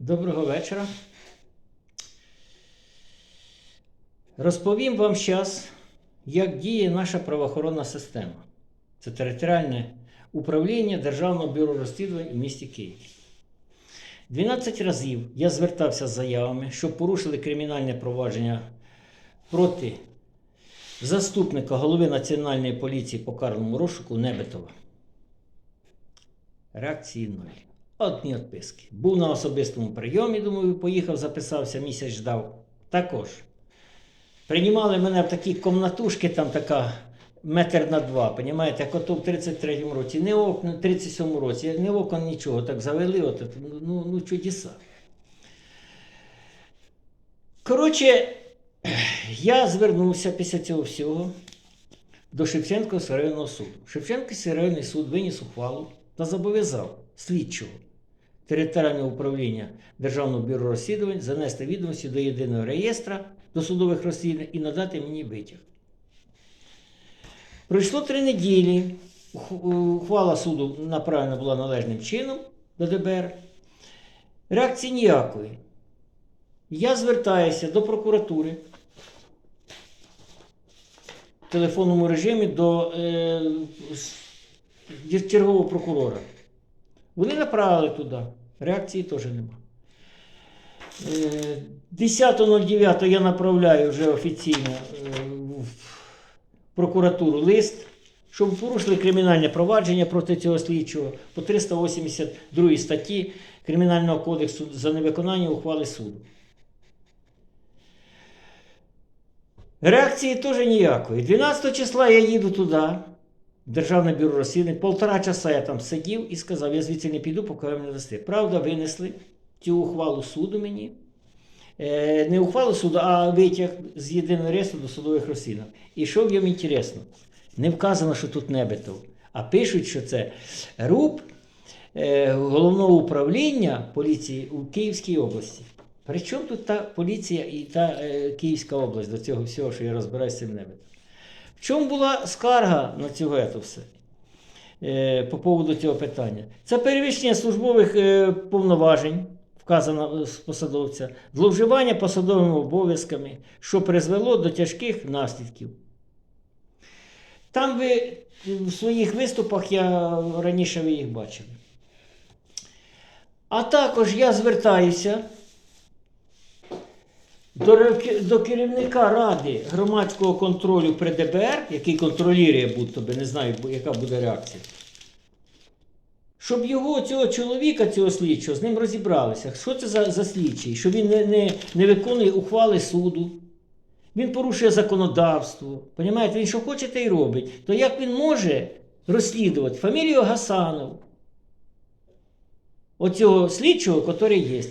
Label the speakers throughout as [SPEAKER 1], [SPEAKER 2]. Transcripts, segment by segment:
[SPEAKER 1] Доброго вечора. Розповім вам зараз, як діє наша правоохоронна система. Це територіальне управління Державного бюро розслідувань у місті Києві. 12 разів я звертався з заявами, що порушили кримінальне провадження проти заступника голови Національної поліції по карному розшуку Небетова. Реакції нуль. Одні відписки. Був на особистому прийомі, думаю, поїхав, записався, місяць ждав. Також. Приймали мене в такі комнатушки, там така метр на два, понімаєте, як ото в 33-му році, не окна, в 37-му році, не окон нічого, так завели, от, ну, ну, ну чудеса. Коротше, я звернувся після цього всього до Шевченківського районного суду. Шевченківський районний суд виніс ухвалу та зобов'язав слідчого територіального управління Державного бюро розслідувань занести відомості до єдиного реєстра досудових розслідувань і надати мені витяг. Пройшло три неділі. Ухвала суду направлена була належним чином до ДБР. Реакції ніякої. Я звертаюся до прокуратури в телефонному режимі до е, чергового прокурора. Вони направили туди. Реакції теж нема. Е, 10.09 я направляю вже офіційно е, в прокуратуру лист, щоб порушили кримінальне провадження проти цього слідчого по 382 статті Кримінального кодексу за невиконання ухвали суду. Реакції теж ніякої. 12 числа я їду туди, Державне бюро розслідувань. Полтора часа я там сидів і сказав, я звідси не піду, поки ви мене дасте. Правда, винесли цю ухвалу суду мені. Е, не ухвалу суду, а витяг з єдиного реєстру до судових розслідувань. І що в ньому інтересно? Не вказано, що тут Небетов, а пишуть, що це РУП е, головного управління поліції у Київській області. При чому тут та поліція і та е, Київська область до цього всього, що я розбираюся цим Небетом? В чому була скарга на цього ето все? Е, по поводу цього питання? Це перевищення службових е, повноважень, вказано з посадовця, зловживання посадовими обов'язками, що призвело до тяжких наслідків. Там ви в своїх виступах я раніше ви їх бачили. А також я звертаюся до, до керівника Ради громадського контролю при ДБР, який контролює, будь-то не знаю, яка буде реакція. Щоб його, цього чоловіка, цього слідчого, з ним розібралися. Що це за, за слідчий? Що він не, не, не виконує ухвали суду. Він порушує законодавство. Понімаєте, він що хоче, те й робить. То як він може розслідувати фамілію Гасанов? Оцього слідчого, який є.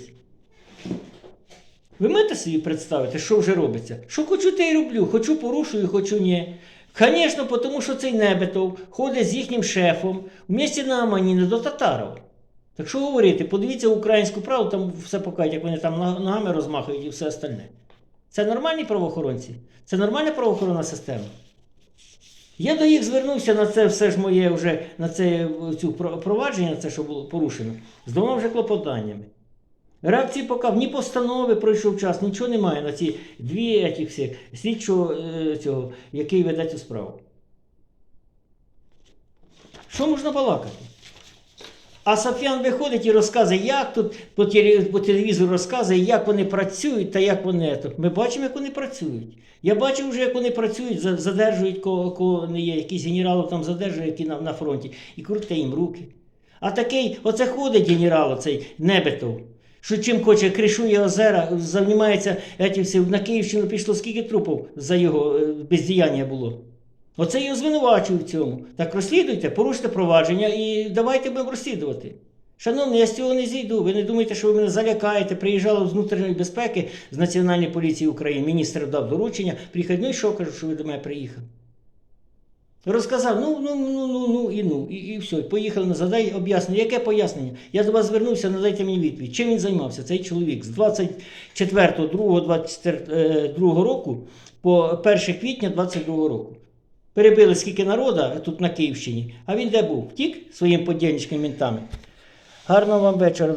[SPEAKER 1] Ви можете собі представити, що вже робиться? Що хочу, те й роблю. Хочу порушую, хочу ні. Звісно, тому що цей Небетов ходить з їхнім шефом в місті на Аманіни до Татарова. Так що говорити, подивіться українську правду, там все покажуть, як вони там ногами розмахують і все остальне. Це нормальні правоохоронці? Це нормальна правоохоронна система? Я до їх звернувся на це все ж моє вже на це цю про- провадження, це що було порушено, з двома вже клопотаннями. Реакції поки ні постанови пройшов час, нічого немає на ці дві этих всі, слідчого е, цього, який веде цю справу. Що можна балакати? А Софіан виходить і розказує, як тут по, телевізору розказує, як вони працюють та як вони. Ми бачимо, як вони працюють. Я бачив вже, як вони працюють, задержують кого, кого не є, якісь генерали там задержують, які на, на фронті, і крутите їм руки. А такий, оце ходить генерал, оцей Небетов, що чим хоче, кришує озера, займається всім. На Київщину пішло скільки трупів за його е, бездіяння було. Оце його звинувачую в цьому. Так розслідуйте, поруште провадження і давайте будемо розслідувати. Шановні, я з цього не зійду. Ви не думаєте, що ви мене залякаєте. Приїжджала з внутрішньої безпеки з Національної поліції України. Міністр дав доручення. Приїхав, ну і що кажу, що ви до мене приїхали? Розказав, ну, ну, ну, ну, ну і ну, і, і все. Поїхали на задай об'яснення. Яке пояснення? Я до вас звернувся, надайте мені відповідь. Чим він займався, цей чоловік? З 24.02.22 року по 1 квітня 22 року. Перебили скільки народа тут на Київщині, а він де був? Втік своїм подільничким мінтами. Гарного вам вечора.